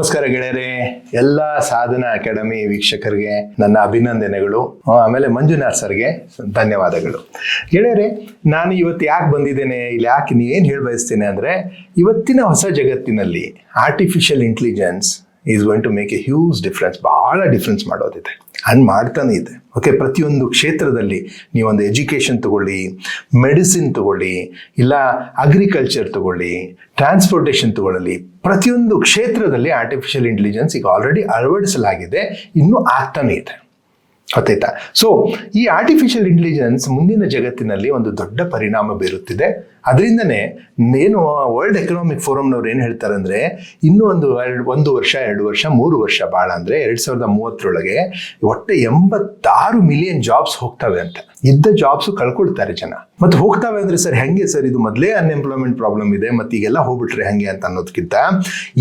ನಮಸ್ಕಾರ ಗೆಳೆಯರೇ. ಎಲ್ಲ ಸಾಧನ ಅಕಾಡೆಮಿ ವೀಕ್ಷಕರಿಗೆ ನನ್ನ ಅಭಿನಂದನೆಗಳು. ಆಮೇಲೆ ಮಂಜುನಾಥ್ ಸರ್ಗೆ ಧನ್ಯವಾದಗಳು. ಗೆಳೆಯರೇ, ನಾನು ಇವತ್ತು ಯಾಕೆ ಬಂದಿದ್ದೇನೆ, ಇಲ್ಲಿ ಯಾಕೆ ಏನು ಹೇಳಿ ಬಯಸ್ತೇನೆ ಅಂದರೆ, ಇವತ್ತಿನ ಹೊಸ ಜಗತ್ತಿನಲ್ಲಿ artificial intelligence is going to make a huge difference ಭಾಳ ಡಿಫ್ರೆನ್ಸ್ ಮಾಡೋದಿದೆ. ಅಂಡ್ ಮಾಡ್ತಾನೆ ಇದೆ. ಓಕೆ ಪ್ರತಿಯೊಂದು ಕ್ಷೇತ್ರದಲ್ಲಿ ನೀವೊಂದು ಎಜುಕೇಷನ್ ತಗೊಳ್ಳಿ ಮೆಡಿಸಿನ್ ತಗೊಳ್ಳಿ, ಇಲ್ಲ ಅಗ್ರಿಕಲ್ಚರ್ ತಗೊಳ್ಳಿ ಟ್ರಾನ್ಸ್ಪೋರ್ಟೇಷನ್ ತಗೊಳ್ಳಲಿ ಪ್ರತಿಯೊಂದು ಕ್ಷೇತ್ರದಲ್ಲಿ ಆರ್ಟಿಫಿಷಿಯಲ್ ಇಂಟೆಲಿಜೆನ್ಸ್ ಈಗ ಆಲ್ರೆಡಿ ಅಳವಡಿಸಲಾಗಿದೆ, ಇನ್ನೂ ಆಗ್ತಾನೆ ಇದೆ. ಗೊತ್ತಾಯ್ತಾ? ಸೊ ಈ ಆರ್ಟಿಫಿಷಿಯಲ್ ಇಂಟೆಲಿಜೆನ್ಸ್ ಮುಂದಿನ ಜಗತ್ತಿನಲ್ಲಿ ಒಂದು ದೊಡ್ಡ ಪರಿಣಾಮ ಬೀರುತ್ತಿದೆ. ಅದರಿಂದನೇ ಏನು ವರ್ಲ್ಡ್ ಎಕನಾಮಿಕ್ ಫೋರಮ್ನವ್ರು ಏನು ಹೇಳ್ತಾರೆ ಅಂದರೆ ಇನ್ನೂ ಒಂದು ಎರಡು, ಒಂದು ವರ್ಷ, ಎರಡು ವರ್ಷ, ಮೂರು ವರ್ಷ ಭಾಳ ಅಂದರೆ ಎರಡು ಸಾವಿರದ ಮೂವತ್ತರೊಳಗೆ ಒಟ್ಟೆ ಎಂಬತ್ತಾರು ಮಿಲಿಯನ್ ಜಾಬ್ಸ್ ಹೋಗ್ತವೆ ಅಂತ. ಇದ್ದ ಜಾಬ್ಸು ಕಳ್ಕೊಳ್ತಾರೆ ಜನ. ಮತ್ತು ಹೋಗ್ತಾವೆ ಅಂದರೆ ಸರ್ ಹೆಂಗೆ ಸರ್ ಇದು ಮೊದಲೇ ಅನ್ಎಂಪ್ಲಾಯ್ಮೆಂಟ್ ಪ್ರಾಬ್ಲಮ್ ಇದೆ, ಮತ್ತು ಈಗೆಲ್ಲ ಹೋಗ್ಬಿಟ್ರೆ ಹೆಂಗೆ ಅಂತ ಅನ್ನೋದಕ್ಕಿಂತ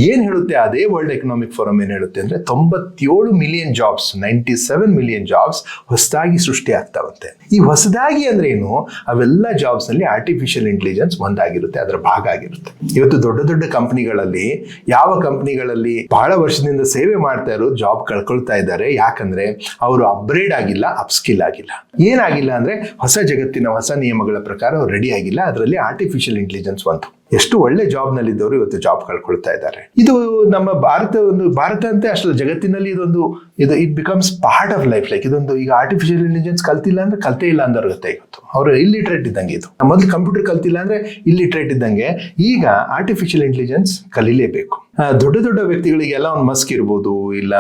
ಏನು ಹೇಳುತ್ತೆ ಅದೇ ವರ್ಲ್ಡ್ ಎಕನಾಮಿಕ್ ಫೋರಮ್ ಏನು ಹೇಳುತ್ತೆ ಅಂದರೆ ತೊಂಬತ್ತೇಳು million jobs ninety seven million jobs ಹೊಸದಾಗಿ ಸೃಷ್ಟಿ ಆಗ್ತಾವಂತೆ. ಈ ಹೊಸದಾಗಿ ಅಂದ್ರೆ ಏನು? ಅವೆಲ್ಲ ಜಾಬ್ಸ್ನಲ್ಲಿ ಆರ್ಟಿಫಿಷಿಯಲ್ ಇಂಟೆಲಿಜೆನ್ಸ್ ಒಂದಾಗಿರುತ್ತೆ, ಅದರ ಭಾಗ ಆಗಿರುತ್ತೆ. ಇವತ್ತು ದೊಡ್ಡ ದೊಡ್ಡ ಕಂಪನಿಗಳಲ್ಲಿ ಯಾವ ಕಂಪನಿಗಳಲ್ಲಿ ಬಹಳ ವರ್ಷದಿಂದ ಸೇವೆ ಮಾಡ್ತಾ ಇರೋ ಜಾಬ್ ಕಳ್ಕೊಳ್ತಾ ಇದ್ದಾರೆ, ಯಾಕಂದ್ರೆ ಅವರು ಅಪ್ಗ್ರೇಡ್ ಆಗಿಲ್ಲ ಅಪ್ಸ್ಕಿಲ್ ಆಗಿಲ್ಲ. ಏನಾಗಿಲ್ಲ ಅಂದ್ರೆ ಹೊಸ ಜಗತ್ತಿನ ಹೊಸ ನಿಯಮಗಳ ಪ್ರಕಾರ ಅವ್ರು ರೆಡಿ ಆಗಿಲ್ಲ, ಅದರಲ್ಲಿ ಆರ್ಟಿಫಿಷಿಯಲ್ ಇಂಟೆಲಿಜೆನ್ಸ್ ಒಂದು ಎಷ್ಟು ಒಳ್ಳೆ ಜಾಬ್ ನಲ್ಲಿದ್ದವರು ಇವತ್ತು ಜಾಬ್ ಕಳ್ಕೊಳ್ತಾ ಇದ್ದಾರೆ. ಇದು ನಮ್ಮ ಭಾರತ ಒಂದು, ಭಾರತ ಅಂತ ಅಷ್ಟು ಜಗತ್ತಿನಲ್ಲಿ ಇದೊಂದು, ಇದು it becomes part of life like ಇದೊಂದು ಈಗ ಆರ್ಟಿಫಿಷಿಯಲ್ ಇಂಟೆಲಿಜೆನ್ಸ್ ಕಲ್ತಿಲ್ಲ ಅಂದ್ರೆ ಕಲ್ತೆ ಇಲ್ಲ ಅಂದವ್ರಿಗೆ ಇವತ್ತು. ಅವರು ಇಲ್ಲಿಟ್ರೇಟ್ ಇದ್ದಂಗೆ ಇದು. ಮೊದಲು ಕಂಪ್ಯೂಟರ್ ಕಲ್ತಿಲ್ಲ ಅಂದ್ರೆ ಇಲ್ಲಿಟ್ರೇಟ್ ಇದ್ದಂಗೆ. ಈಗ ಆರ್ಟಿಫಿಷಿಯಲ್ ಇಂಟೆಲಿಜೆನ್ಸ್ ಕಲೀಲೇಬೇಕು. ದೊಡ್ಡ ದೊಡ್ಡ ವ್ಯಕ್ತಿಗಳಿಗೆಲ್ಲ ಒಂದು ಮಸ್ಕ್ ಇರ್ಬೋದು, ಇಲ್ಲ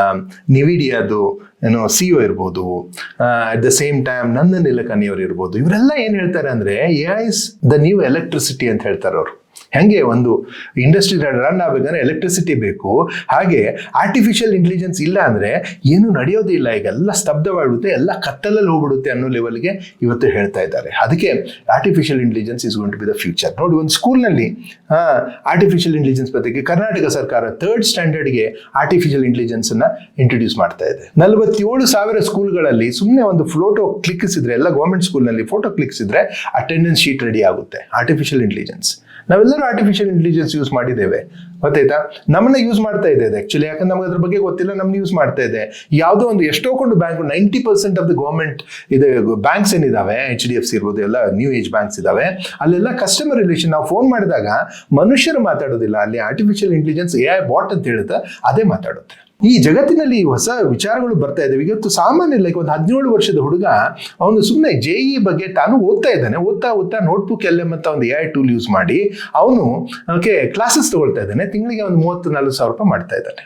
ನಿವಿಡಿಯಾದು ಏನೋ ಸಿ ಒ ಇರ್ಬೋದು at the same time Nandan Nilekani ಇರ್ಬೋದು. ಇವರೆಲ್ಲ ಏನು ಹೇಳ್ತಾರೆ ಅಂದ್ರೆ A I's the new electricity ಅಂತ ಹೇಳ್ತಾರೆ ಅವರು. ಹೆಂಗೆ ಒಂದು ಇಂಡಸ್ಟ್ರಿ ರನ್ ಆಗಬೇಕಂದ್ರೆ ಎಲೆಕ್ಟ್ರಿಸಿಟಿ ಬೇಕು, ಹಾಗೆ ಆರ್ಟಿಫಿಷಿಯಲ್ ಇಂಟೆಲಿಜೆನ್ಸ್ ಇಲ್ಲ ಅಂದ್ರೆ ಏನು ನಡೆಯೋದೇ ಇಲ್ಲ ಈಗ ಎಲ್ಲ ಸ್ತಬ್ಧವಾಗ್ಬಿಡುತ್ತೆ, ಎಲ್ಲ ಕತ್ತಲಲ್ಲಿ ಹೋಗ್ಬಿಡುತ್ತೆ ಅನ್ನೋ ಲೆವೆಲ್ಗೆ ಇವತ್ತು ಹೇಳ್ತಾ ಇದ್ದಾರೆ. ಅದಕ್ಕೆ artificial intelligence is going to be the future ನೋಡಿ, ಒಂದು ಸ್ಕೂಲ್ನಲ್ಲಿ ಆರ್ಟಿಫಿಷಿಯಲ್ ಇಂಟೆಲಿಜೆನ್ಸ್ ಬಗ್ಗೆ ಕರ್ನಾಟಕ ಸರ್ಕಾರ ಥರ್ಡ್ ಸ್ಟ್ಯಾಂಡರ್ಡ್ಗೆ ಆರ್ಟಿಫಿಷಿಯಲ್ ಇಂಟೆಲಿಜೆನ್ಸ್ ಅನ್ನ ಇಂಟ್ರೊಡ್ಯೂಸ್ ಮಾಡ್ತಾ ಇದೆ. ನಲವತ್ತೇಳು ಸಾವಿರ ಸ್ಕೂಲ್ಗಳಲ್ಲಿ ಸುಮ್ಮನೆ ಒಂದು ಫೋಟೋ ಕ್ಲಿಕ್ಕಿಸಿದ್ರೆ ಎಲ್ಲ ಗೌರ್ಮೆಂಟ್ ಸ್ಕೂಲ್ನಲ್ಲಿ ಫೋಟೋ ಕ್ಲಿಕ್ಸಿದ್ರೆ ಅಟೆಂಡೆನ್ಸ್ ಶೀಟ್ ರೆಡಿ ಆಗುತ್ತೆ artificial intelligence artificial intelligence use ಮಾಡಿದ್ದೇವೆ. ಗೊತ್ತಾಯ್ತಾ? ನಮ್ಮನ್ನ ಯೂಸ್ ಮಾಡ್ತಾ ಇದೆ ಆಕ್ಚುಲಿ ಯಾಕಂದ್ರೆ ನಮ್ಗೆ ಅದ್ರ ಬಗ್ಗೆ ಗೊತ್ತಿಲ್ಲ, ನಮ್ನ ಯೂಸ್ ಮಾಡ್ತಾ ಇದೆ. ಯಾವುದೋ ಒಂದು ಎಷ್ಟೋ ಕೊಂಡು bank ninety percent of the government ಇದು ಬ್ಯಾಂಕ್ಸ್ ಏನಿದಾವೆ? ಎಚ್ ಡಿ ಎಫ್ ಸಿ ಇರ್ಬೋದು, ಎಲ್ಲ ನ್ಯೂ ಏಜ್ ಬ್ಯಾಂಕ್ಸ್ ಇದಾವೆ. ಅಲ್ಲೆಲ್ಲ ಕಸ್ಟಮರ್ ರಿಲೇಷನ್ ನಾವು ಫೋನ್ ಮಾಡಿದಾಗ ಮನುಷ್ಯರು ಮಾತಾಡೋದಿಲ್ಲ. ಅಲ್ಲಿ ಆರ್ಟಿಫಿಷಿಯಲ್ ಇಂಟೆಲಿಜೆನ್ಸ್ ಎ ಬಾಟ್ ಅಂತ ಹೇಳುತ್ತೆ, ಅದೇ ಮಾತಾಡುತ್ತೆ. ಈ ಜಗತ್ತಿನಲ್ಲಿ ಹೊಸ ವಿಚಾರಗಳು ಬರ್ತಾ ಇದ್ದಾವೆ ಇವತ್ತು ಸಾಮಾನ್ಯ ಲೈಕ್ ಒಂದು ಹದಿನೇಳು ವರ್ಷದ ಹುಡುಗ, ಅವನು ಸುಮ್ಮನೆ ಜೆ ಇ ಬಗ್ಗೆ ತಾನು ಓದ್ತಾ ಇದ್ದಾನೆ. ಓದ್ತಾ ಓದ್ತಾ ನೋಟ್ಬುಕ್ ಎಲ್ ಎಂ ಅಂತ ಒಂದು ಎ ಐ ಟೂಲ್ ಯೂಸ್ ಮಾಡಿ ಅವನು ಓಕೆ ಕ್ಲಾಸಸ್ ತಗೊಳ್ತಾ ಇದ್ದಾನೆ. ತಿಂಗಳಿಗೆ ಒಂದು ಮೂವತ್ತು ನಲ್ವತ್ತು ಸಾವಿರ ರೂಪಾಯಿ ಮಾಡ್ತಾ ಇದ್ದಾನೆ.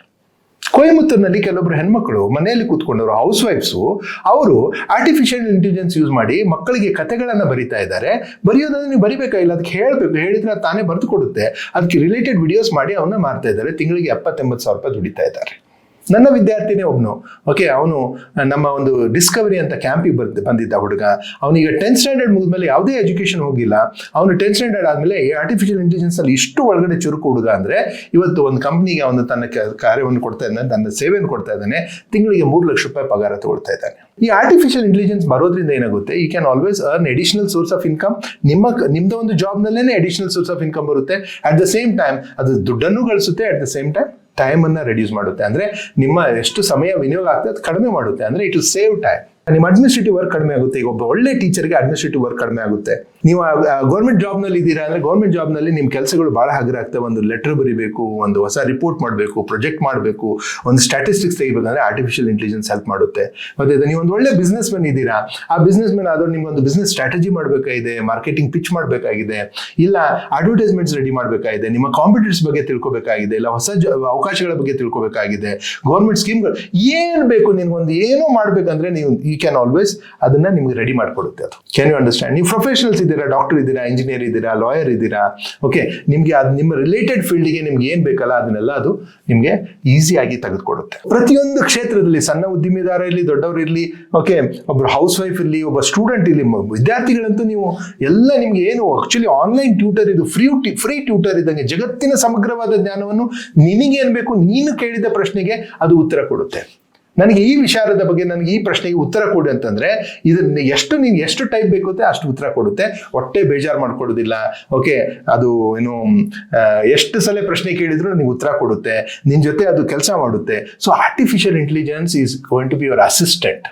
ಕೊಯಮತ್ತೂರಿನಲ್ಲಿ ಕೆಲವೊಬ್ರು ಹೆಣ್ಮಕ್ಳು ಮನೆಯಲ್ಲಿ ಕೂತ್ಕೊಂಡವರು ಹೌಸ್ ವೈಫ್ಸು ಅವರು ಆರ್ಟಿಫಿಷಿಯಲ್ ಇಂಟೆಲಿಜೆನ್ಸ್ ಯೂಸ್ ಮಾಡಿ ಮಕ್ಕಳಿಗೆ ಕಥೆಗಳನ್ನು ಬರಿತಾ ಇದ್ದಾರೆ. ಬರೆಯೋದನ್ನು ನೀವು ಬರಿಬೇಕಾಗಿಲ್ಲ ಅದಕ್ಕೆ ಹೇಳಬೇಕು. ಹೇಳಿದ್ರೆ ತಾನೇ ಬರೆದು ಕೊಡುತ್ತೆ. ಅದಕ್ಕೆ ರಿಲೇಟೆಡ್ ವಿಡಿಯೋಸ್ ಮಾಡಿ ಅವನ್ನ ಮಾಡ್ತಾ ಇದ್ದಾರೆ. ತಿಂಗಳಿಗೆ ಎಪ್ಪತ್ತೆಂಬತ್ತು ಸಾವಿರ ರೂಪಾಯಿ ದುಡಿತಾ ಇದ್ದಾರೆ. ನನ್ನ ವಿದ್ಯಾರ್ಥಿನೇ ಒಬ್ನು. ಓಕೆ ಅವನು ನಮ್ಮ ಒಂದು ಡಿಸ್ಕವರಿ ಅಂತ ಕ್ಯಾಂಪಿಗೆ ಬರ್ದು ಬಂದಿದ್ದ ಹುಡುಗ. ಅವನಿಗೆ ಟೆಂತ್ ಸ್ಟ್ಯಾಂಡರ್ಡ್ ಮುಗಿದ್ಮೇಲೆ ಯಾವುದೇ ಎಜುಕೇಶನ್ ಹೋಗಿಲ್ಲ. ಅವನು ಟೆಂತ್ ಸ್ಟ್ಯಾಂಡರ್ಡ್ ಆದಮೇಲೆ ಆರ್ಟಿಫಿಷಿಯಲ್ ಇಂಟೆಲಿಜೆನ್ಸ್ ಅಲ್ಲಿ ಇಷ್ಟು ಒಳಗಡೆ ಚುರುಕು ಹುಡುಗ ಅಂದ್ರೆ, ಇವತ್ತು ಒಂದು ಕಂಪ್ನಿಗೆ ಅವನು ತನ್ನ ಕಾರ್ಯವನ್ನು ಕೊಡ್ತಾ ಇದ್ದಾನೆ, ತನ್ನ ಸೇವೆಯನ್ನು ಕೊಡ್ತಾ ಇದ್ದಾನೆ, ತಿಂಗಳಿಗೆ ಮೂರು ಲಕ್ಷ ರೂಪಾಯಿ ಪಗಾರ ತಗೊಳ್ತಾ ಇದ್ದಾನೆ. ಈ ಆರ್ಟಿಫಿಷಿಯಲ್ ಇಂಟೆಲಿಜೆನ್ಸ್ ಬರೋದ್ರಿಂದ ಏನಾಗುತ್ತೆ? ಈ can always earn additional source of income ನಿಮ್ಮ ನಿಮ್ಮದೊಂದು ಒಂದು ಜಾಬ್ನಲ್ಲೇ ಎಡಿಷನಲ್ ಸೋರ್ಸ್ ಆಫ್ ಇನ್ಕಮ್ ಬರುತ್ತೆ. ಅಟ್ ದ ಸೇಮ್ ಟೈಮ್ ಅದು ದುಡ್ಡನ್ನು ಗಳಿಸುತ್ತೆ at the same time time ಅನ್ನ ರೆಡ್ಯೂಸ್ ಮಾಡುತ್ತೆ. ಅಂದ್ರೆ ನಿಮ್ಮ ಎಷ್ಟು ಸಮಯ ವಿನಿಯೋಗ ಆಗ್ತದೆ ಅದು ಕಡಿಮೆ ಮಾಡುತ್ತೆ. ಅಂದ್ರೆ ಇಟ್ ವಿಲ್ ಸೇವ್ ಟೈಮ್ ನಿಮ್ಮ ಅಡ್ಮಿನಿಸ್ಟ್ರೇಟಿವ್ ವರ್ಕ್ ಕಡಿಮೆ ಆಗುತ್ತೆ. ಈಗ ಒಬ್ಬ ಒಳ್ಳೆ ಟೀಚರ್ಗೆ ಅಡ್ಮಿನಿಸ್ಟ್ರೇಟಿವ್ ವರ್ಕ್ ಕಡಿಮೆ ಆಗುತ್ತೆ. ನೀವು ಗೌರ್ಮೆಂಟ್ ಜಾಬ್ನಲ್ಲಿ ಇದ್ದೀರಾ ಅಂದ್ರೆ ಗೌರ್ಮೆಂಟ್ ಜಾಬ್ನಲ್ಲಿ ನಿಮ್ಮ ಕೆಲಸಗಳು ಬಹಳ ಹಗುರ ಆಗ್ತವೆ. ಒಂದು ಲೆಟರ್ ಬರೀಬೇಕು, ಒಂದು ಹೊಸ ರಿಪೋರ್ಟ್ ಮಾಡಬೇಕು ಪ್ರೊಜೆಕ್ಟ್ ಮಾಡಬೇಕು, ಒಂದು ಸ್ಟ್ಯಾಟಿಸ್ಟಿಕ್ಸ್ ತೆಗಿಬೇಕಂದ್ರೆ ಆರ್ಟಿಫಿಷಿಯಲ್ ಇಂಟೆಲಿಜೆನ್ಸ್ ಹೆಲ್ಪ್ ಮಾಡುತ್ತೆ. ಮತ್ತೆ ನೀವು ಒಂದು ಒಳ್ಳೆ ಬಿಸ್ನೆಸ್ ಮ್ಯಾನ್ ಇದ್ದೀರಾ. ಆ ಬಿಸ್ನೆಸ್ ಮ್ಯಾನ್ ಆದರೂ ನಿಮ್ಗೆ ಒಂದು ಬಿಸ್ನೆಸ್ ಸ್ಟ್ರಾಟಜಿ ಮಾಡಬೇಕಾಗಿದೆ ಮಾರ್ಕೆಟಿಂಗ್ ಪಿಚ್ ಮಾಡಬೇಕಾಗಿದೆ, ಇಲ್ಲ ಅಡ್ವರ್ಟೈಸ್ಮೆಂಟ್ಸ್ ರೆಡಿ ಮಾಡಬೇಕಾಗಿದೆ, ನಿಮ್ಮ ಕಾಂಪಿಟೇಟರ್ಸ್ ಬಗ್ಗೆ ತಿಳ್ಕೊಬೇಕಾಗಿದೆ, ಇಲ್ಲ ಹೊಸ ಅವಕಾಶಗಳ ಬಗ್ಗೆ ತಿಳ್ಕೊಬೇಕಾಗಿದೆ ಗೌರ್ಮೆಂಟ್ ಸ್ಕೀಮ್ಗಳು ಏನು ಬೇಕು ನಿನ್ಗೊಂದು ಏನೋ ಮಾಡಬೇಕಂದ್ರೆ ನೀವು ಯು ಕ್ಯಾನ್ ಆಲ್ವೇಸ್ ಅದನ್ನ ನಿಮ್ಗೆ ರೆಡಿ ಮಾಡಿಕೊಡುತ್ತೆ ಅದು. ಕ್ಯಾನ್ ಯು ಅಂಡರ್ಸ್ಟ್ಯಾಂಡ್ ನೀವು ಪ್ರೊಫೆಷನಲ್ಸ್ ಇದ್ದೀರಾ ಡಾಕ್ಟರ್ ಇದ್ದೀರಾ ಇಂಜಿನಿಯರ್ ಇದ್ದೀರಾ ಲಾಯರ್ ಇದ್ದೀರಾ? ಓಕೆ ನಿಮಗೆ ಅದು ನಿಮ್ಮ ರಿಲೇಟೆಡ್ ಫೀಲ್ಡ್ಗೆ ನಿಮ್ಗೆ ಏನು ಬೇಕಲ್ಲ ಅದನ್ನೆಲ್ಲ ಅದು ನಿಮಗೆ ಈಸಿಯಾಗಿ ತೆಗೆದುಕೊಡುತ್ತೆ. ಪ್ರತಿಯೊಂದು ಕ್ಷೇತ್ರದಲ್ಲಿ ಸಣ್ಣ ಉದ್ದಿಮೆದಾರ ಇರಲಿ, ದೊಡ್ಡವರು ಇರಲಿ ಓಕೆ ಒಬ್ಬರು ಹೌಸ್ ವೈಫ್ ಇರಲಿ, ಒಬ್ಬ ಸ್ಟೂಡೆಂಟ್ ಇರಲಿ ವಿದ್ಯಾರ್ಥಿಗಳಂತೂ ನೀವು ಎಲ್ಲ ನಿಮಗೆ ಏನು ಆಕ್ಚುಲಿ ಆನ್ಲೈನ್ ಟ್ಯೂಟರ್ ಇದು ಫ್ರೀ ಫ್ರೀ ಟ್ಯೂಟರ್ ಇದ್ದಂಗೆ ಜಗತ್ತಿನ ಸಮಗ್ರವಾದ ಜ್ಞಾನವನ್ನು ನಿನಗೇನು ಬೇಕು ನೀನು ಕೇಳಿದ ಪ್ರಶ್ನೆಗೆ ಅದು ಉತ್ತರ ಕೊಡುತ್ತೆ. ನನಗೆ ಈ ವಿಚಾರದ ಬಗ್ಗೆ ನನಗೆ ಈ ಪ್ರಶ್ನೆಗೆ ಉತ್ತರ ಕೊಡು ಅಂತಂದ್ರೆ, ಇದನ್ನ ಎಷ್ಟು ನೀನು ಎಷ್ಟು ಟೈಪ್ ಬೇಕು ಅಂತ ಅಷ್ಟು ಉತ್ತರ ಕೊಡುತ್ತೆ. ಹೊಟ್ಟೆ ಬೇಜಾರು ಮಾಡ್ಕೊಡೋದಿಲ್ಲ. ಓಕೆ ಅದು ಏನು ಎಷ್ಟು ಸಲ ಪ್ರಶ್ನೆ ಕೇಳಿದ್ರು ನನಗೆ ಉತ್ತರ ಕೊಡುತ್ತೆ. ನಿನ್ನ ಜೊತೆ ಅದು ಕೆಲಸ ಮಾಡುತ್ತೆ. So artificial intelligence is going to be your assistant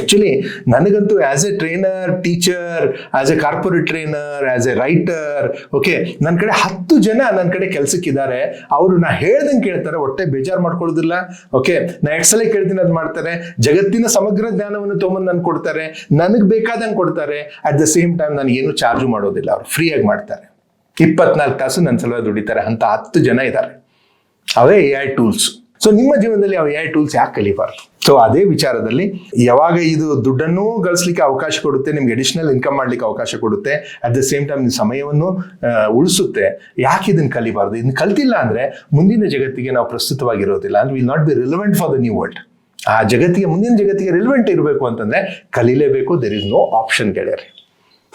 actually ನನಗಂತೂ as a trainer teacher as a corporate trainer as a writer okay ನನ್ನ ಕಡೆ ಹತ್ತು ಜನ ನನ್ನ ಕಡೆ ಕೆಲಸಕ್ಕಿದ್ದಾರೆ. ಅವರು ನಾ ಹೇಳ್ದಂಗೆ ಕೇಳ್ತಾರೆ, ಹೊಟ್ಟೆ ಬೇಜಾರು ಮಾಡ್ಕೊಳ್ಳೋದಿಲ್ಲ. ಓಕೆ ನಾ ಎಕ್ಸಲ್ ಸಲ ಕೇಳ್ತೀನಿ ಅದು ಮಾಡ್ತಾರೆ. ಜಗತ್ತಿನ ಸಮಗ್ರ ಜ್ಞಾನವನ್ನು ತೊಗೊಂಡು ನನ್ನ ಕೊಡ್ತಾರೆ. ನನಗೆ ಬೇಕಾದಂಗೆ ಕೊಡ್ತಾರೆ. ಅಟ್ ದ ಸೇಮ್ ಟೈಮ್ ನಾನು ಏನು ಚಾರ್ಜು ಮಾಡೋದಿಲ್ಲ. ಅವ್ರು ಫ್ರೀಯಾಗಿ ಮಾಡ್ತಾರೆ. ಇಪ್ಪತ್ನಾಲ್ಕು ತಾಸು ನನ್ನ ಸಲುವಾಗಿ ದುಡಿತಾರೆ. ಅಂತ ಹತ್ತು ಜನ ಇದ್ದಾರೆ. ಅವೇ ಎ ಐ ಟೂಲ್ಸ್ ಸೊ ನಿಮ್ಮ ಜೀವನದಲ್ಲಿ ಅವು ಎ ಟೂಲ್ಸ್ ಯಾಕೆ ಕಲಿಬಾರ್ದು? ಸೊ ಅದೇ ವಿಚಾರದಲ್ಲಿ ಯಾವಾಗ ಇದು ದುಡ್ಡನ್ನು ಗಳಿಸ್ಲಿಕ್ಕೆ ಅವಕಾಶ ಕೊಡುತ್ತೆ, ನಿಮ್ಗೆ ಅಡಿಷನಲ್ ಇನ್ಕಮ್ ಮಾಡ್ಲಿಕ್ಕೆ ಅವಕಾಶ ಕೊಡುತ್ತೆ ಅಟ್ ದ ಸೇಮ್ ಟೈಮ್ ನಿಮ್ಮ ಸಮಯವನ್ನು ಉಳಿಸುತ್ತೆ, ಯಾಕೆ ಇದನ್ನ ಕಲಿಬಾರ್ದು? ಇದನ್ನ ಕಲ್ತಿಲ್ಲ ಅಂದ್ರೆ ಮುಂದಿನ ಜಗತ್ತಿಗೆ ನಾವು ಪ್ರಸ್ತುತವಾಗಿರೋದಿಲ್ಲ ಅಂದ್ರೆ will not be relevant for the new world ಆ ಜಗತ್ತಿಗೆ, ಮುಂದಿನ ಜಗತ್ತಿಗೆ ರಿಲೆವೆಂಟ್ ಇರಬೇಕು ಅಂತಂದ್ರೆ ಕಲೀಲೇಬೇಕು ದೆರ್ ಇಸ್ ನೋ ಆಪ್ಷನ್ ಗೆಳೆಯರಿ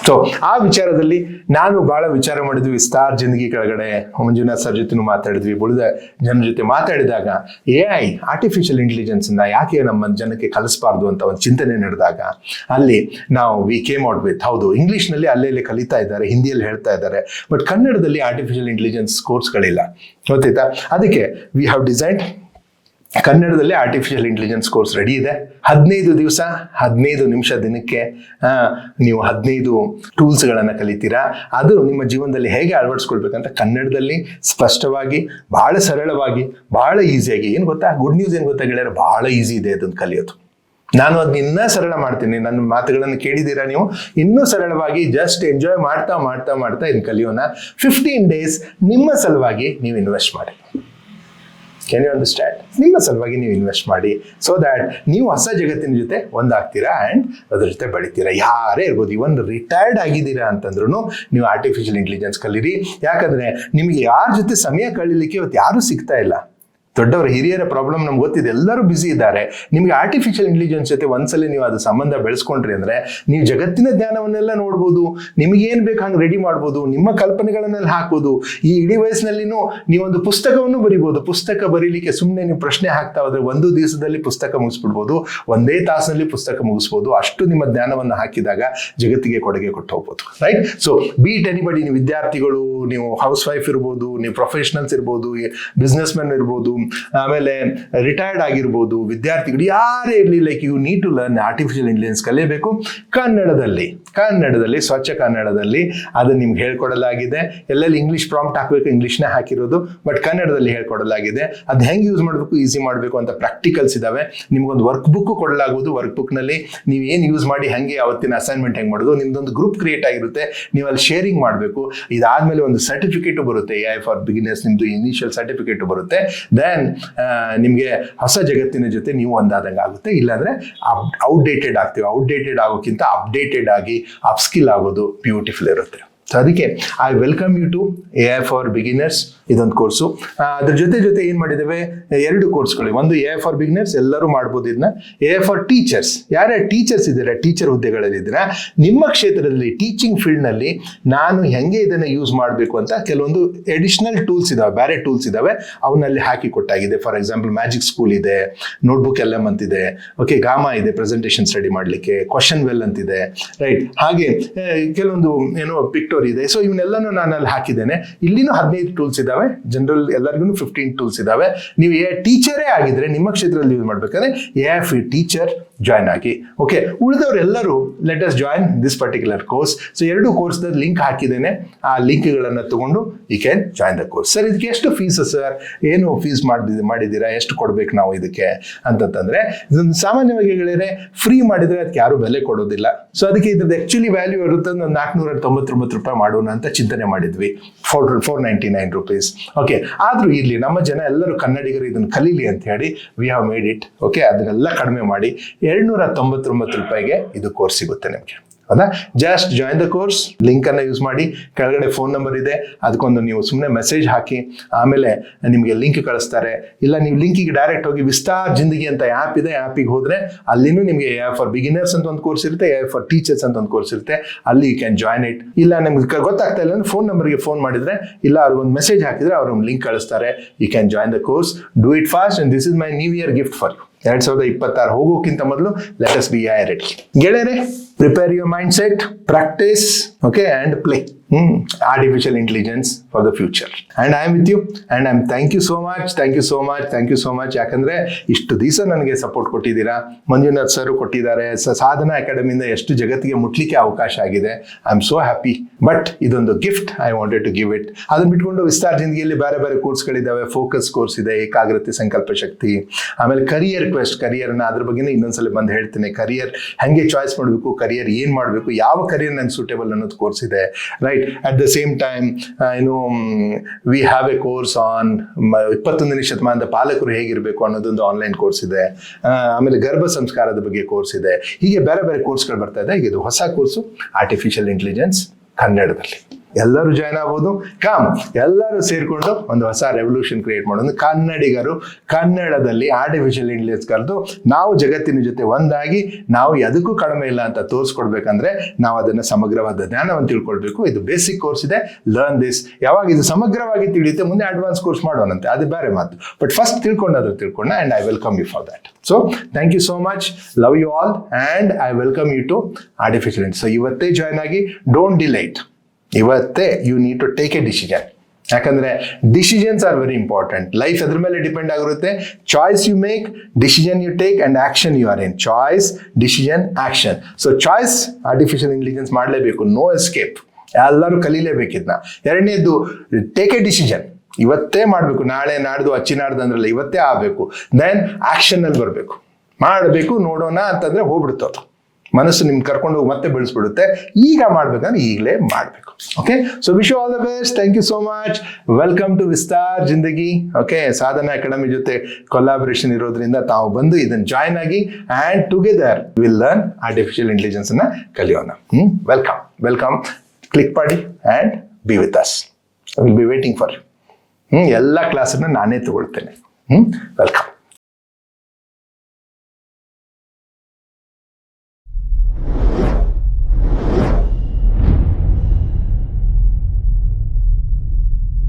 ಸೊ ಆ ವಿಚಾರದಲ್ಲಿ ನಾನು ಬಹಳ ವಿಚಾರ ಮಾಡಿದ್ವಿ ಸ್ಟಾರ್ ಜಿಂದಗಿ ಕೆಳಗಡೆ. ಮಂಜುನಾಥ್ ಸರ್ ಜೊತೆ ಮಾತಾಡಿದ್ವಿ. ಉಳಿದ ಜನರ ಜೊತೆ ಮಾತಾಡಿದಾಗ ಎ ಐ ಆರ್ಟಿಫಿಷಿಯಲ್ ಇಂಟೆಲಿಜೆನ್ಸ್ ಅನ್ನ ಯಾಕೆ ನಮ್ಮ ಜನಕ್ಕೆ ಕಲಿಸಬಾರ್ದು ಅಂತ ಒಂದು ಚಿಂತನೆ ನಡೆದಾಗ ಅಲ್ಲಿ ನಾವು ವಿ ಕೇಮ್ ಔಟ್ ವಿತ್ ಹೌದು, ಇಂಗ್ಲಿಷ್ನಲ್ಲಿ ಅಲ್ಲೆಲ್ಲಿ ಕಲಿತಾ ಇದ್ದಾರೆ, ಹಿಂದಿಯಲ್ಲಿ ಹೇಳ್ತಾ ಇದ್ದಾರೆ, ಬಟ್ ಕನ್ನಡದಲ್ಲಿ ಆರ್ಟಿಫಿಷಿಯಲ್ ಇಂಟೆಲಿಜೆನ್ಸ್ ಕೋರ್ಸ್ಗಳಿಲ್ಲ ಗೊತ್ತಾಯ್ತಾ? ಅದಕ್ಕೆ ವಿ ಹ್ಯಾವ್ ಡಿಸೈನ್ ಕನ್ನಡದಲ್ಲಿ ಆರ್ಟಿಫಿಷಿಯಲ್ ಇಂಟೆಲಿಜೆನ್ಸ್ ಕೋರ್ಸ್ ರೆಡಿ ಇದೆ. ಹದಿನೈದು ದಿವಸ, ಹದಿನೈದು ನಿಮಿಷ ದಿನಕ್ಕೆ ನೀವು ಹದಿನೈದು ಟೂಲ್ಸ್ಗಳನ್ನು ಕಲಿತೀರಾ. ಅದು ನಿಮ್ಮ ಜೀವನದಲ್ಲಿ ಹೇಗೆ ಅಳವಡಿಸ್ಕೊಳ್ಬೇಕಂತ ಕನ್ನಡದಲ್ಲಿ ಸ್ಪಷ್ಟವಾಗಿ ಭಾಳ ಸರಳವಾಗಿ ಭಾಳ ಈಸಿಯಾಗಿ ಏನು ಗೊತ್ತಾ? ಗುಡ್ ನ್ಯೂಸ್ ಏನು ಗೊತ್ತಾ ಗೆಳೆಯರು? ಭಾಳ ಈಸಿ ಇದೆ ಅದನ್ನು ಕಲಿಯೋದು. ನಾನು ಅದನ್ನ ಇನ್ನೂ ಸರಳ ಮಾಡ್ತೀನಿ. ನನ್ನ ಮಾತುಗಳನ್ನು ಕೇಳಿದ್ದೀರಾ ನೀವು? ಇನ್ನೂ ಸರಳವಾಗಿ ಜಸ್ಟ್ ಎಂಜಾಯ್ ಮಾಡ್ತಾ ಮಾಡ್ತಾ ಮಾಡ್ತಾ ಇನ್ನು ಕಲಿಯೋಣ. ಫಿಫ್ಟೀನ್ ಡೇಸ್ ನಿಮ್ಮ ಸಲುವಾಗಿ ನೀವು ಇನ್ವೆಸ್ಟ್ ಮಾಡಿ. ಕ್ಯಾನ್ ಯು ಅಂಡರ್ಸ್ಟ್ಯಾಂಡ್ ನಿಮ್ಮ ಸಲುವಾಗಿ ನೀವು ಇನ್ವೆಸ್ಟ್ ಮಾಡಿ ಸೊ ದ್ಯಾಟ್ ನೀವು ಹೊಸ ಜಗತ್ತಿನ ಜೊತೆ ಒಂದಾಗ್ತೀರಾ ಆ್ಯಂಡ್ ಅದ್ರ ಜೊತೆ ಬೆಳಿತೀರಾ. ಯಾರೇ ಇರ್ಬೋದು ಇವನ್ ರಿಟೈರ್ಡ್ ಆಗಿದ್ದೀರಾ ಅಂತಂದ್ರೂ ನೀವು ಆರ್ಟಿಫಿಷಿಯಲ್ ಇಂಟೆಲಿಜೆನ್ಸ್ ಕಲೀರಿ. ಯಾಕಂದರೆ ನಿಮಗೆ ಯಾರ ಜೊತೆ ಸಮಯ ಕಳೀಲಿಕ್ಕೆ ಇವತ್ತು ಯಾರೂ ಸಿಗ್ತಾ ಇಲ್ಲ. ದೊಡ್ಡವರ ಹಿರಿಯರ ಪ್ರಾಬ್ಲಮ್ ನಮ್ಗೆ ಗೊತ್ತಿದೆ. ಎಲ್ಲರೂ ಬ್ಯುಸಿ ಇದ್ದಾರೆ. ನಿಮಗೆ ಆರ್ಟಿಫಿಷಿಯಲ್ ಇಂಟೆಲಿಜೆನ್ಸ್ ಜೊತೆ ಒಂದ್ಸಲ ನೀವು ಅದು ಸಂಬಂಧ ಬೆಳೆಸ್ಕೊಂಡ್ರಿ ಅಂದ್ರೆ ನೀವು ಜಗತ್ತಿನ ಜ್ಞಾನವನ್ನೆಲ್ಲ ನೋಡ್ಬೋದು. ನಿಮಗೆ ಏನ್ ಬೇಕು ಹಂಗೆ ರೆಡಿ ಮಾಡ್ಬೋದು. ನಿಮ್ಮ ಕಲ್ಪನೆಗಳನ್ನೆಲ್ಲ ಹಾಕೋದು. ಈ ಇಡೀ ವಯಸ್ಸಿನಲ್ಲಿನೂ ನೀವೊಂದು ಪುಸ್ತಕವನ್ನು ಬರಿಬೋದು. ಪುಸ್ತಕ ಬರೀಲಿಕ್ಕೆ ಸುಮ್ಮನೆ ನೀವು ಪ್ರಶ್ನೆ ಹಾಕ್ತಾ ಹೋದ್ರೆ ಒಂದು ದಿವಸದಲ್ಲಿ ಪುಸ್ತಕ ಮುಗಿಸ್ಬಿಡ್ಬೋದು. ಒಂದೇ ತಾಸಿನಲ್ಲಿ ಪುಸ್ತಕ ಮುಗಿಸ್ಬೋದು. ಅಷ್ಟು ನಿಮ್ಮ ಜ್ಞಾನವನ್ನು ಹಾಕಿದಾಗ ಜಗತ್ತಿಗೆ ಕೊಡುಗೆ ಕೊಟ್ಟು ಹೋಗ್ಬೋದು. ರೈಟ್ ಸೊ ಬೀಟ್ ಎನಿಬಡಿ ನೀವು ವಿದ್ಯಾರ್ಥಿಗಳು, ನೀವು ಹೌಸ್ ವೈಫ್ ಇರ್ಬೋದು, ನೀವು ಪ್ರೊಫೆಷನಲ್ಸ್ ಇರ್ಬೋದು ಬಿಸ್ನೆಸ್ ಮ್ಯಾನ್ ಇರ್ಬೋದು ಆಮೇಲೆ ರಿಟೈರ್ಡ್ ಆಗಿರ್ಬೋದು, ವಿದ್ಯಾರ್ಥಿಗಳು ಯಾರೇ ಇರಲಿ like you need to learn artificial intelligence ಕಲಿಯಬೇಕು. ಕನ್ನಡದಲ್ಲಿ ಕನ್ನಡದಲ್ಲಿ, ಸ್ವಚ್ಛ ಕನ್ನಡದಲ್ಲಿ ಅದನ್ನು ನಿಮ್ಗೆ ಹೇಳ್ಕೊಡಲಾಗಿದೆ. ಎಲ್ಲೆಲ್ಲಿ ಇಂಗ್ಲಿಷ್ ಪ್ರಾಂಪ್ಟ್ ಹಾಕಬೇಕು ಇಂಗ್ಲಿಷ್ನೇ ಹಾಕಿರೋದು ಬಟ್ ಕನ್ನಡದಲ್ಲಿ ಹೇಳ್ಕೊಡಲಾಗಿದೆ. ಅದು ಹೆಂಗೆ ಯೂಸ್ ಮಾಡಬೇಕು ಈಸಿ ಮಾಡಬೇಕು ಅಂತ ಪ್ರಾಕ್ಟಿಕಲ್ಸ್ ಇದಾವೆ. ನಿಮ್ಗೊಂದು ವರ್ಕ್ ಬುಕ್ ಕೊಡಲಾಗುವುದು ವರ್ಕ್ ಬುಕ್ನಲ್ಲಿ ನೀವು ಏನು ಯೂಸ್ ಮಾಡಿ, ಹೆಂಗೆ ಅವತ್ತಿನ ಅಸೈನ್ಮೆಂಟ್ ಹೆಂಗೆ ಮಾಡೋದು, ನಿಮ್ದೊಂದು ಗ್ರೂಪ್ ಕ್ರಿಯೇಟ್ ಆಗಿರುತ್ತೆ. ನೀವು ಅಲ್ಲಿ ಶೇರಿಂಗ್ ಮಾಡಬೇಕು. ಇದಾದ್ಮೇಲೆ ಒಂದು ಸರ್ಟಿಫಿಕೇಟು ಬರುತ್ತೆ ಎ ಐ ಫಾರ್ ಬಿಗಿನರ್ಸ್ ನಿಮ್ದು ಇನಿಷಿಯಲ್ ಸರ್ಟಿಫಿಕೇಟು ಬರುತ್ತೆ. ದೆನ್ ನಿಮಗೆ ಹೊಸ ಜಗತ್ತಿನ ಜೊತೆ ನೀವು ಒಂದಾದಂಗೆ ಆಗುತ್ತೆ. ಇಲ್ಲಾಂದ್ರೆ ಔಟ್ಡೇಟೆಡ್ ಆಗ್ತೀವಿ. ಔಟ್ಡೇಟೆಡ್ ಆಗೋಕ್ಕಿಂತ ಅಪ್ಡೇಟೆಡ್ ಆಗಿ ಅಪ್ಸ್ಕಿಲ್ ಆಗೋದು ಬ್ಯೂಟಿಫುಲ್ ಇರುತ್ತೆ. ಸೊ ಅದಕ್ಕೆ I welcome you to A I for beginners ಇದೊಂದು ಕೋರ್ಸು ಅದ್ರ ಜೊತೆ ಜೊತೆ ಏನು ಮಾಡಿದ್ದೇವೆ? ಎರಡು ಕೋರ್ಸ್ಗಳು ಒಂದು ಎ ಐ ಫಾರ್ ಬಿಗಿನರ್ಸ್ ಎಲ್ಲರೂ ಮಾಡ್ಬೋದು ಇದನ್ನ ಎ ಐ ಫಾರ್ ಟೀಚರ್ಸ್ ಯಾರ್ಯಾರು ಟೀಚರ್ಸ್ ಇದ್ದೀರಾ? ಟೀಚರ್ ಹುದ್ದೆಗಳಲ್ಲಿ ಇದ್ದೀರಾ? ನಿಮ್ಮ ಕ್ಷೇತ್ರದಲ್ಲಿ ಟೀಚಿಂಗ್ ಫೀಲ್ಡ್ನಲ್ಲಿ ನಾನು ಹೆಂಗೆ ಇದನ್ನು ಯೂಸ್ ಮಾಡಬೇಕು ಅಂತ ಕೆಲವೊಂದು ಎಡಿಷನಲ್ ಟೂಲ್ಸ್ ಇದಾವೆ, ಬೇರೆ ಟೂಲ್ಸ್ ಇದಾವೆ. ಅವನಲ್ಲಿ ಹಾಕಿ ಕೊಟ್ಟಾಗಿದೆ. ಫಾರ್ ಎಕ್ಸಾಂಪಲ್ ಮ್ಯಾಜಿಕ್ ಸ್ಕೂಲ್ ಇದೆ ನೋಟ್ಬುಕ್ ಎಲ್ ಎಂ ಅಂತಿದೆ. ಓಕೆ ಗಾಮಾ ಇದೆ ಪ್ರೆಸೆಂಟೇಷನ್ ಸ್ಟಡಿ ಮಾಡಲಿಕ್ಕೆ. ಕ್ವಶನ್ ವೆಲ್ ಅಂತಿದೆ. ರೈಟ್ ಹಾಗೆ ಕೆಲವೊಂದು, ಏನು ಏನೋ ಪಿಕ್ಟೋರ್ ಇದೆ. ಸೊ ಇವನ್ನೆಲ್ಲನೂ ನಾನು ಅಲ್ಲಿ ಹಾಕಿದ್ದೇನೆ. ಇಲ್ಲಿನೂ ಹದಿನೈದು ಟೂಲ್ಸ್ ಇದಾವೆ ಜನರಲ್ ಎಲ್ಲರಿಗೂ ಫಿಫ್ಟೀನ್ ಟೂಲ್ಸ್ ಇದಾವೆ ನೀವು ಎ ಟೀಚರೇ ಆಗಿದ್ರೆ ನಿಮ್ಮ ಕ್ಷೇತ್ರದಲ್ಲಿ ಯೂಸ್ ಮಾಡ್ಬೇಕಾದ್ರೆ ಎ ಎಫ್ ಟೀಚರ್ ಜಾಯ್ನ್ ಆಗಿ. Okay ಉಳಿದವರೆಲ್ಲರೂ let us join this particular course so ಎರಡು ಕೋರ್ಸ್ ಲಿಂಕ್ ಹಾಕಿದ್ದೇನೆ. ಆ ಲಿಂಕ್ಗಳನ್ನು ತಗೊಂಡು you can join the course sir ಇದಕ್ಕೆ ಎಷ್ಟು ಫೀಸ್ ಸರ್ ಏನು ಫೀಸ್ ಮಾಡಿದ, ಮಾಡಿದ್ದೀರಾ? ಎಷ್ಟು ಕೊಡ್ಬೇಕು ನಾವು ಇದಕ್ಕೆ? ಅಂತಂತಂದ್ರೆ ಇದೊಂದು ಸಾಮಾನ್ಯವಾಗಿ ಹೇಳಿದ್ರೆ ಫ್ರೀ ಮಾಡಿದ್ರೆ ಅದಕ್ಕೆ ಯಾರು ಬೆಲೆ ಕೊಡೋದಿಲ್ಲ. ಸೊ ಅದಕ್ಕೆ ಇದ್ರದ್ದು ಆಕ್ಚುಲಿ ವ್ಯಾಲ್ಯೂ ಇರುತ್ತೆ ಒಂದು ನಾಲ್ಕುನೂರ ತೊಂಬತ್ತೊಂಬತ್ತು ರೂಪಾಯಿ. ಮಾಡೋಣ ಅಂತ ಚಿಂತನೆ ಮಾಡಿದ್ವಿ. Four four ninety nine rupees okay ಆದ್ರೂ ಇಲ್ಲಿ ನಮ್ಮ ಜನ ಎಲ್ಲರೂ ಕನ್ನಡಿಗರು ಇದನ್ನು ಕಲೀಲಿ ಅಂತ ಹೇಳಿ we have made it okay ಅದನ್ನೆಲ್ಲ ಕಡಿಮೆ ಮಾಡಿ, ಎರಡ್ನೂರ ತೊಂಬತ್ತೊಂಬತ್ತು ರೂಪಾಯಿಗೆ ಇದು ಕೋರ್ಸ್ ಸಿಗುತ್ತೆ ನಿಮಗೆ. ಹೌದಾ just join the course link ಅನ್ನ ಯೂಸ್ ಮಾಡಿ. ಕೆಳಗಡೆ ಫೋನ್ ನಂಬರ್ ಇದೆ. ಅದಕ್ಕೊಂದು ನೀವು ಸುಮ್ಮನೆ ಮೆಸೇಜ್ ಹಾಕಿ. ಆಮೇಲೆ ನಿಮಗೆ ಲಿಂಕ್ ಕಳಿಸ್ತಾರೆ. ಇಲ್ಲ ನೀವು ಲಿಂಕಿಗೆ ಡೈರೆಕ್ಟ್ ಹೋಗಿ ವಿಸ್ತಾರ್ ಜಿಂದಗಿ ಅಂತ ಆ್ಯಪ್ ಇದೆ. ಆ್ಯಪಿಗೆ ಹೋದ್ರೆ ಅಲ್ಲಿನೂ ನಿಮಗೆ ಫಾರ್ ಬಿಗಿನರ್ಸ್ ಅಂತ ಒಂದು ಕೋರ್ಸ್ ಇರುತ್ತೆ. ಫಾರ್ ಟೀಚರ್ಸ್ ಅಂತ ಒಂದು ಕೋರ್ಸ್ ಇರುತ್ತೆ. ಅಲ್ಲಿ ಯು ಕ್ಯಾನ್ ಜಾಯ್ನ್ ಇಟ್ ಇಲ್ಲ ನಿಮ್ಗೆ ಗೊತ್ತಾಗ್ತಾ ಇಲ್ಲ ಅಂದ್ರೆ ಫೋನ್ ನಂಬರ್ಗೆ ಫೋನ್ ಮಾಡಿದ್ರೆ ಇಲ್ಲ ಅವ್ರಿಗೊಂದು ಮೆಸೇಜ್ ಹಾಕಿದ್ರೆ ಅವ್ರು ಲಿಂಕ್ ಕಳಿಸ್ತಾರೆ. You can join the course do it fast and this is my new year gift for you ಎರಡ್ ಸಾವಿರದ ಇಪ್ಪತ್ತಾರು ಹೋಗೋಕ್ಕಿಂತ ಮೊದಲು let us be I ready ಗೆಳೆಯರೆ set practice okay and play hmm artificial intelligence for the future and I am with you and I am thank you so much thank you so much thank you so much ಯಾಕಂದ್ರೆ ಇಷ್ಟು ದಿವಸ ನನಗೆ support ಕೊಟ್ಟಿದ್ದೀರಾ? Manjunath sir ಕೊಟ್ಟಿದ್ದಾರೆ. ಸಾಧನಾ ಅಕಾಡೆಮಿಯಿಂದ ಎಷ್ಟು ಜಗತ್ತಿಗೆ ಮುಟ್ಲಿಕ್ಕೆ ಅವಕಾಶ ಆಗಿದೆ. I am so happy but ಇದೊಂದು gift I wanted to give it ಅದನ್ನ ಬಿಟ್ಕೊಂಡು ವಿಸ್ತಾರ ಜಿಂದಗಿಯಲ್ಲಿ ಬೇರೆ ಬೇರೆ ಕೋರ್ಸ್ಗಳಿದ್ದಾವೆ ಫೋಕಸ್ ಕೋರ್ಸ್ ಇದೆ, ಏಕಾಗ್ರತೆ, ಸಂಕಲ್ಪ ಶಕ್ತಿ. ಆಮೇಲೆ ಕರಿಯರ್ ಕ್ವೆಸ್ಟ್ ಕರಿಯರ್ನ ಅದ್ರ ಬಗ್ಗೆನೇ ಇನ್ನೊಂದ್ಸಲ ಬಂದು ಹೇಳ್ತೇನೆ. ಕರಿಯರ್ ಹೆಂಗೆ ಚಾಯ್ಸ್ ಮಾಡಬೇಕು ಕರಿಯರ್ ಏನು ಮಾಡಬೇಕು, ಯಾವ ಕರಿಯರ್ ನಂಗೆ ಸೂಟೇಬಲ್ ಅನ್ನೋದು ಕೋರ್ಸ್ ಇದೆ right at the same time ಏನು we have a course on ಇಪ್ಪತ್ತೊಂದನೇ ಶತಮಾನದ ಪಾಲಕರು ಹೇಗಿರಬೇಕು ಅನ್ನೋದೊಂದು ಆನ್ಲೈನ್ ಕೋರ್ಸ್ ಇದೆ. ಆಮೇಲೆ ಗರ್ಭ ಸಂಸ್ಕಾರದ ಬಗ್ಗೆ ಕೋರ್ಸ್ ಇದೆ. ಹೀಗೆ ಬೇರೆ ಬೇರೆ ಕೋರ್ಸ್ಗಳು ಬರ್ತಾ ಇದೆ. ಈಗ ಇದು ಹೊಸ ಕೋರ್ಸು ಆರ್ಟಿಫಿಷಿಯಲ್ ಇಂಟೆಲಿಜೆನ್ಸ್ ಕನ್ನಡದಲ್ಲಿ. ಎಲ್ಲರೂ ಜಾಯ್ನ್ ಆಗ್ಬೋದು. ಕಾಮ್ ಎಲ್ಲರೂ ಸೇರಿಕೊಂಡು ಒಂದು ಹೊಸ ರೆವಲ್ಯೂಷನ್ ಕ್ರಿಯೇಟ್ ಮಾಡೋದು ಕನ್ನಡಿಗರು ಕನ್ನಡದಲ್ಲಿ ಆರ್ಟಿಫಿಷಿಯಲ್ ಇಂಟೆಲಿಜೆನ್ಸ್ ಕರೆದು ನಾವು ಜಗತ್ತಿನ ಜೊತೆ ಒಂದಾಗಿ, ನಾವು ಎದಕ್ಕೂ ಕಡಿಮೆ ಇಲ್ಲ ಅಂತ ತೋರಿಸ್ಕೊಡ್ಬೇಕಂದ್ರೆ ನಾವು ಅದನ್ನು ಸಮಗ್ರವಾದ ಜ್ಞಾನವನ್ನು ತಿಳ್ಕೊಳ್ಬೇಕು. ಇದು ಬೇಸಿಕ್ ಕೋರ್ಸ್ ಇದೆ. ಲರ್ನ್ ದಿಸ್ ಯಾವಾಗ ಇದು ಸಮಗ್ರವಾಗಿ ತಿಳಿಯುತ್ತೆ ಮುಂದೆ ಅಡ್ವಾನ್ಸ್ ಕೋರ್ಸ್ ಮಾಡೋಣಂತೆ. ಅದು ಬೇರೆ ಮಾತು. ಬಟ್ ಫಸ್ಟ್ ತಿಳ್ಕೊಂಡಾದ್ರೂ ತಿಳ್ಕೊಂಡ and I welcome you for that so thank you so much love you all and I welcome you to artificial so ಇವತ್ತೇ ಜಾಯ್ನ್ ಆಗಿ. ಡೋಂಟ್ ಡಿಲೈಟ್ ಇವತ್ತೇ you need to take a decision ಯಾಕಂದ್ರೆ decisions are very important life ಅದ್ರ ಮೇಲೆ depend ಆಗಿರುತ್ತೆ? Choice you make decision you take and action you are in choice decision action so choice artificial intelligence ಮಾಡಲೇಬೇಕು. No escape ಎಲ್ಲರೂ ಕಲೀಲೇಬೇಕಿದ್ನ ಎರಡನೇದು take a decision ಇವತ್ತೇ ಮಾಡಬೇಕು. ನಾಳೆ ನಾಡ್ದು, ಅಚ್ಚಿ ನಾಡ್ದು ಅಂದ್ರಲ್ಲ, ಇವತ್ತೇ ಆಗಬೇಕು. ದೆನ್ ಆಕ್ಷನ್ ಅಲ್ಲಿ ಬರಬೇಕು. ಮಾಡಬೇಕು, ನೋಡೋಣ ಅಂತಂದ್ರೆ ಹೋಗ್ಬಿಡ್ತು ಅದು. ಮನಸ್ಸು ನಿಮ್ಗೆ ಕರ್ಕೊಂಡು ಹೋಗಿ ಮತ್ತೆ ಬೆಳೆಸ್ಬಿಡುತ್ತೆ. ಈಗ ಮಾಡ್ಬೇಕಂದ್ರೆ ಈಗಲೇ ಮಾಡಬೇಕು. Okay so wish all the best thank you so much welcome to Vistar Zindagi okay Sadhana Academy ಜೊತೆ ಕೊಲಾಬರೇಷನ್ ಇರೋದ್ರಿಂದ ತಾವು ಬಂದು ಇದನ್ನು ಜಾಯ್ನ್ ಆಗಿ and together will learn artificial intelligence ಅನ್ನ ಕಲಿಯೋಣ. ಹ್ಞೂ ವೆಲ್ಕಮ್ ವೆಲ್ಕಮ್ ಕ್ಲಿಕ್ ಮಾಡಿ and be with us will be waiting for you ಹ್ಞೂ ಎಲ್ಲ ಕ್ಲಾಸನ್ನು ನಾನೇ ತಗೊಳ್ತೇನೆ. ಹ್ಞೂ ವೆಲ್ಕಮ್